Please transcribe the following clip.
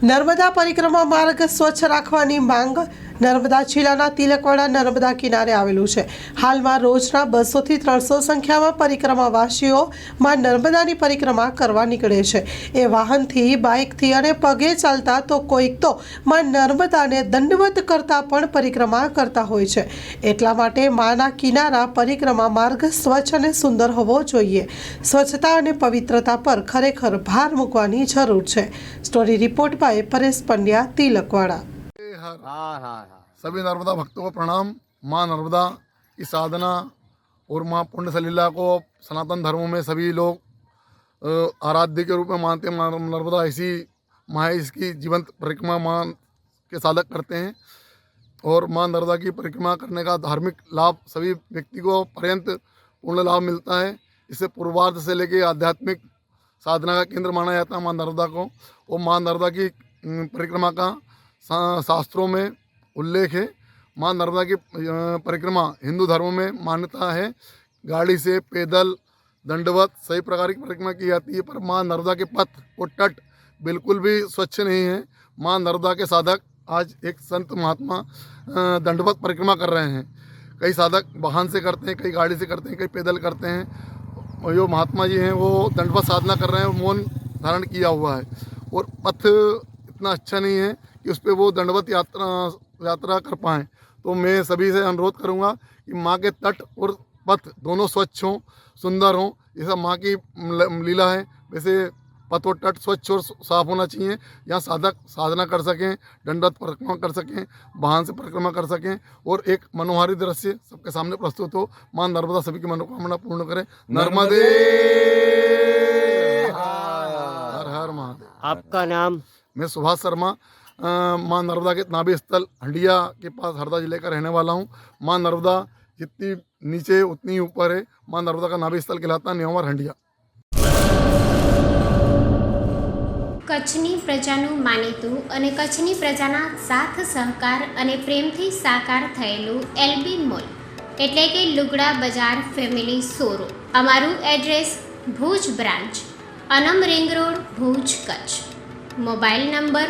નર્મદા પરિક્રમા માર્ગ સ્વચ્છ રાખવાની માંગ નર્મદા જિલ્લાના તિલકવાડા નર્મદા કિનારે આવેલું છે. હાલમાં રોજના બસોથી ત્રણસો સંખ્યામાં પરિક્રમાવાસીઓ માં નર્મદાની પરિક્રમા કરવા નીકળે છે. એ વાહનથી, બાઇકથી અને પગે ચાલતા તો કોઈક તો માં નર્મદાને દંડવત કરતા પણ પરિક્રમા કરતા હોય છે. એટલા માટે માના કિનારા પરિક્રમા માર્ગ સ્વચ્છ અને સુંદર હોવો જોઈએ. સ્વચ્છતા અને પવિત્રતા પર ખરેખર ભાર મૂકવાની જરૂર છે. Story report by Paresh Pandya, Tilakwada. हाँ हाँ हाँ सभी नर्मदा भक्तों को प्रणाम। माँ नर्मदा की साधना और माँ पुण्य सलीला को सनातन धर्मों में सभी लोग आराध्य के रूप में मानते हैं। माँ नर्मदा ऐसी माँ इसकी जीवंत परिक्रमा माँ के साधक करते हैं। और माँ नर्मदा की परिक्रमा करने का धार्मिक लाभ सभी व्यक्ति को पर्यंत पूर्ण लाभ मिलता है। इसे पूर्वार्ध से लेके आध्यात्मिक साधना का केंद्र माना जाता है माँ नर्मदा को। और माँ नर्मदा की परिक्रमा का शास्त्रों में उल्लेख है। माँ नर्मदा की परिक्रमा हिंदू धर्म में मान्यता है। गाड़ी से पैदल दंडवत सही प्रकार की परिक्रमा की जाती है, पर माँ नर्मदा के पथ और तट बिल्कुल भी स्वच्छ नहीं है। माँ नर्मदा के साधक आज एक संत महात्मा दंडवत परिक्रमा कर रहे हैं। कई साधक वाहन से करते हैं, कई गाड़ी से करते हैं, कई पैदल करते हैं। और जो महात्मा जी हैं, वो दंडवत साधना कर रहे हैं मौन धारण किया हुआ है। और पथ इतना अच्छा नहीं है कि उस पर वो दंडवत यात्रा यात्रा कर पाएँ। तो मैं सभी से अनुरोध करूँगा कि माँ के तट और पथ दोनों स्वच्छ हों सुंदर हों। जैसा माँ की लीला है। वैसे पथ और तट स्वच्छ और साफ़ होना चाहिए। यहाँ साधक साधना कर सकें दंडवत परिक्रमा कर सकें वाहन से परिक्रमा कर सकें और एक मनोहारी दृश्य सबके सामने प्रस्तुत हो। माँ नर्मदा सभी की मनोकामना पूर्ण करें। नर्मदे! हर हर महादेव। आपका नाम? मैं सुभाष शर्मा माँ नर्मदा के नाभि स्थल हंडिया के पास हरदा जिले का रहने वाला हूँ माँ नर्मदा जितनी नीचे उतनी ही ऊपर है माँ नर्मदा का नाभि स्थल कहलाता है न्योवर हंडिया કચ્છની પ્રજાનું માનીતું અને કચ્છની પ્રજાના સાથ સહકાર અને પ્રેમથી સાકાર થયેલું એલબી મોલ એટલે કે લુગડા બજાર ફેમિલી શોરૂમ અમારું address Bhuj branch Anam ring road Bhuj Kutch mobile number